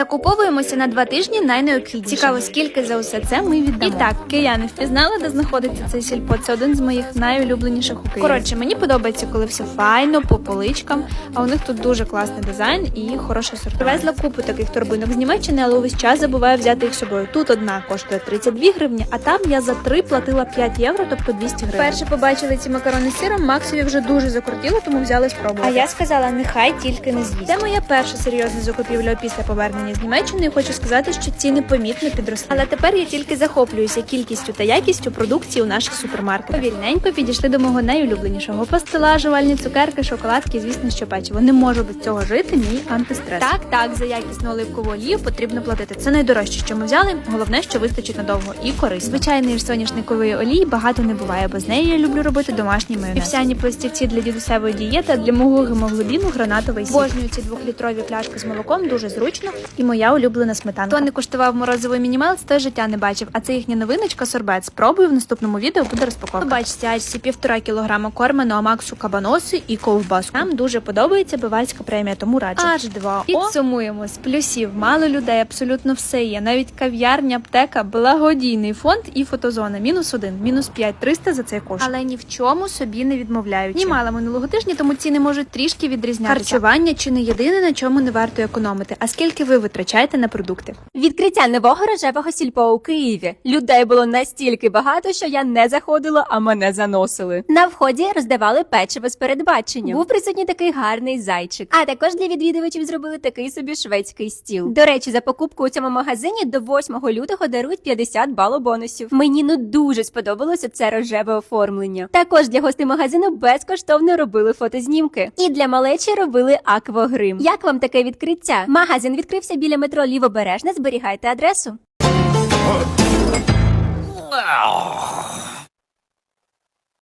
Закуповуємося на два тижні найнеобхідніше. Цікаво, скільки за усе це ми віддамо. І так, кияни впізнали, де знаходиться цей сільпо. Це один з моїх найулюбленіших у Києві. Коротше, мені подобається, коли все файно, по поличкам. А у них тут дуже класний дизайн і хороший сорт. Привезла купу таких торбинок з Німеччини, але увесь час забуваю взяти їх з собою. Тут одна коштує 32 гривні, а там я за три платила 5 євро, тобто 200 гривень. Перше побачили ці макарони з сиром, Максові вже дуже закрутіло, тому взяли спробувати. А я сказала, нехай тільки не з'їсть. Це моя перша серйозна закупівля після повернення з Німеччини. і Хочу сказати, що ціни помітно підросли. Але тепер я тільки захоплююся кількістю та якістю продукції у наших супермаркетах. Повільненько підійшли до мого найулюбленішого пастила, жувальні цукерки, шоколадки, звісно, що печиво. Не можу без цього жити. Мій антистрес. Так, так, за якісну оливкову олію потрібно платити. Це найдорожче, що ми взяли. Головне, що вистачить надовго і корисно. Звичайної ж соняшникової олії багато не буває. Без неї я люблю робити домашній майонез. Вівсяні пластівці для дідусевої дієти, а для мого гемоглобіну гранатовий сік. Божнюю ці двохлітрові пляшки з молоком дуже зручно і моя улюблена сметанка. Хто не куштував морозивий мінімалець, той життя не бачив. А це їхня новиночка сорбет. Спробую в наступному відео буде розпаковка. Бачите, ачці півтора кілограма корману, амаксу кабаноси і ковбаску. Нам дуже подобається бивальська премія, тому раджу. Аж два. Підсумуємо з плюсів. Мало людей, абсолютно все є. Навіть кав'ярня, аптека, благодійний фонд і фотозона. Мінус один, мінус п'ять, триста за цей кошт. Але ні в чому собі не відмовляють. Ні мала минулого тижня, тому ціни можуть трішки відрізнятися. Харчування чи не єдине, на чому не варто економити. А скільки ви витрачаєте на продукти? Відкриття нового рожевого сільпо у Києві. Людей було настільки багато, що я не заходила, а мене заносили. На вході роздавали печиво з передбаченням. Був присутній такий гарний зайчик. А також для відвідувачів зробили такий собі шведський стіл. До речі, за покупку у цьому магазині до 8 лютого дарують 50 балу бонусів. Мені ну дуже сподобалося це рожеве оформлення. Також для гостей магазину безкоштовно робили фотознімки. І для малечі робили аквагрим. Як вам таке відкриття? Магазин відкрився біля метро Лівобережне. Зберігайте адресу.